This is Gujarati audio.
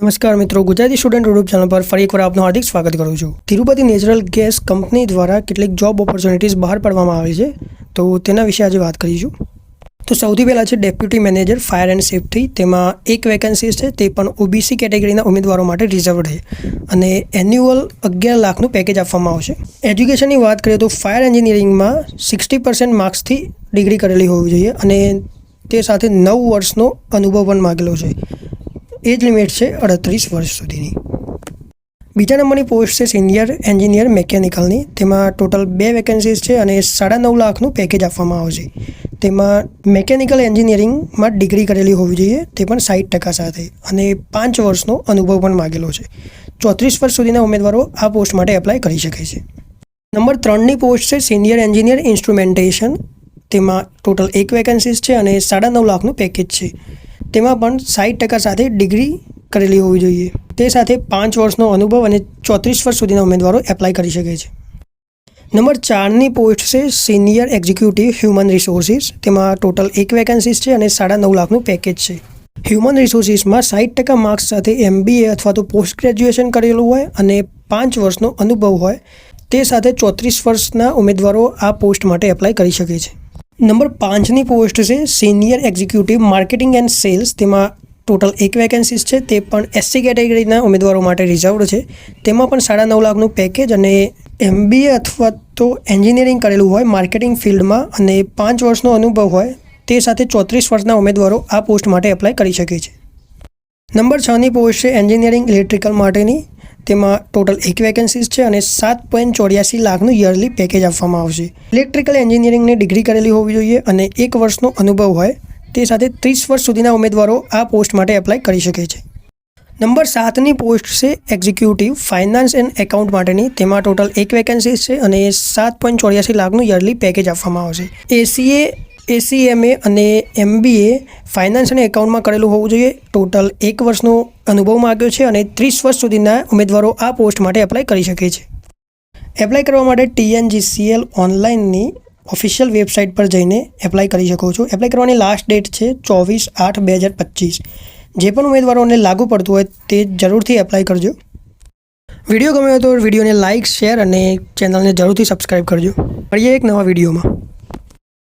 નમસ્કાર મિત્રો, ગુજરાતી સ્ટુડન્ટ યુટ્યુબ ચેનલ પર ફરી એકવાર આપનું હાર્દિક સ્વાગત કરું છું. તિરુપતિ નેચરલ ગેસ કંપની દ્વારા કેટલીક જોબ ઓપોર્ચ્યુનિટીઝ બહાર પાડવામાં આવી છે, તો તેના વિશે આજે વાત કરીશું. તો સૌથી પહેલાં છે deputy manager fire and safety, તેમાં એક વેકેન્સી છે, તે પણ ઓબીસી કેટેગરીના ઉમેદવારો માટે રિઝર્વ છે. અને એન્યુઅલ અગિયાર લાખનું પેકેજ આપવામાં આવશે. એજ્યુકેશનની વાત કરીએ તો ફાયર એન્જિનિયરિંગમાં સિક્સટી પર્સન્ટ માર્ક્સથી ડિગ્રી કરેલી હોવી જોઈએ અને તે સાથે નવ વર્ષનો અનુભવ પણ માગેલો છે. એજ લિમિટ છે અડત્રીસ વર્ષ સુધીની. બીજા નંબરની પોસ્ટ છે સિનિયર એન્જિનિયર મેકેનિકલની. તેમાં ટોટલ બે વેકેન્સીઝ છે અને સાડા નવ લાખનું પેકેજ આપવામાં આવશે. તેમાં મેકેનિકલ એન્જિનિયરિંગમાં ડિગ્રી કરેલી હોવી જોઈએ, તે પણ સાઠ ટકા સાથે. અને પાંચ વર્ષનો અનુભવ પણ માગેલો છે. ચોત્રીસ વર્ષ સુધીના ઉમેદવારો આ પોસ્ટ માટે એપ્લાય કરી શકે છે. નંબર ત્રણની પોસ્ટ છે સિનિયર એન્જિનિયર ઇન્સ્ટ્રુમેન્ટેશન. તેમાં ટોટલ એક વેકેન્સીઝ છે અને સાડા નવ લાખનું પેકેજ છે. તેમાં પણ સાઠ ટકા સાથે ડિગ્રી કરેલી હોવી જોઈએ. તે સાથે પાંચ વર્ષનો અનુભવ અને ચોત્રીસ વર્ષ સુધીના ઉમેદવારો એપ્લાય કરી શકે છે. નંબર ચારની પોસ્ટ છે સિનિયર એક્ઝિક્યુટિવ હ્યુમન રિસોર્સિસ. તેમાં ટોટલ એક વેકેન્સીસ છે અને સાડા નવ લાખનું પેકેજ છે. હ્યુમન રિસોર્સિસમાં સાઠ ટકા માર્ક્સ સાથે એમબીએ અથવા તો પોસ્ટ ગ્રેજ્યુએશન કરેલું હોય અને પાંચ વર્ષનો અનુભવ હોય, તે સાથે ચોત્રીસ વર્ષના ઉમેદવારો આ પોસ્ટ માટે એપ્લાય કરી શકે છે. નંબર પાંચની પોસ્ટ છે senior executive marketing and sales તેમાં ટોટલ એક વેકેન્સીસ છે, તે પણ એસસી કેટેગરીના ઉમેદવારો માટે રિઝર્વડ છે. તેમાં પણ સાડા નવ લાખનું પેકેજ અને એમબીએ અથવા તો એન્જિનિયરિંગ કરેલું હોય માર્કેટિંગ ફિલ્ડમાં અને પાંચ વર્ષનો અનુભવ હોય, તે સાથે ચોત્રીસ વર્ષના ઉમેદવારો આ પોસ્ટ માટે એપ્લાય કરી શકે છે. નંબર છની પોસ્ટ છે એન્જિનિયરિંગ ઇલેક્ટ્રિકલ માટેની. તેમાં ટોટલ એક વેકેન્સીસ છે અને સાત પોઈન્ટ ચોર્યાસી લાખનું યરલી પેકેજ આપવામાં આવશે. ઇલેક્ટ્રિકલ એન્જિનિયરિંગની ડિગ્રી કરેલી હોવી જોઈએ અને એક વર્ષનો અનુભવ હોય તે સાથે ત્રીસ વર્ષ સુધીના ઉમેદવારો આ પોસ્ટ માટે એપ્લાય કરી શકે છે. નંબર સાતની પોસ્ટ છે એક્ઝિક્યુટિવ ફાઇનાન્સ એન્ડ એકાઉન્ટ માટેની. તેમાં ટોટલ એક વેકેન્સીસ છે અને સાત પોઈન્ટ ચોર્યાસી લાખનું યરલી પેકેજ આપવામાં આવશે. એસીએ એસીએમએ અને એમબીએ ફાઇનાન્સ અને એકાઉન્ટમાં કરેલું હોવું જોઈએ. ટોટલ એક વર્ષનો અનુભવ માગ્યો છે અને ત્રીસ વર્ષ સુધીના ઉમેદવારો આ પોસ્ટ માટે એપ્લાય કરી શકે છે. એપ્લાય કરવા માટે ટીએનજીસીએલ ઓનલાઈનની ઓફિશિયલ વેબસાઇટ પર જઈને એપ્લાય કરી શકો છો. એપ્લાય કરવાની લાસ્ટ ડેટ છે ચોવીસ આઠ બે હજાર પચીસ. જે પણ ઉમેદવારોને લાગુ પડતું હોય તે જરૂરથી એપ્લાય કરજો. વીડિયો ગમ્યો તો વિડીયોને લાઇક શેર અને ચેનલને જરૂરથી સબસ્ક્રાઈબ કરજો. મળીએ એક નવા વિડીયોમાં.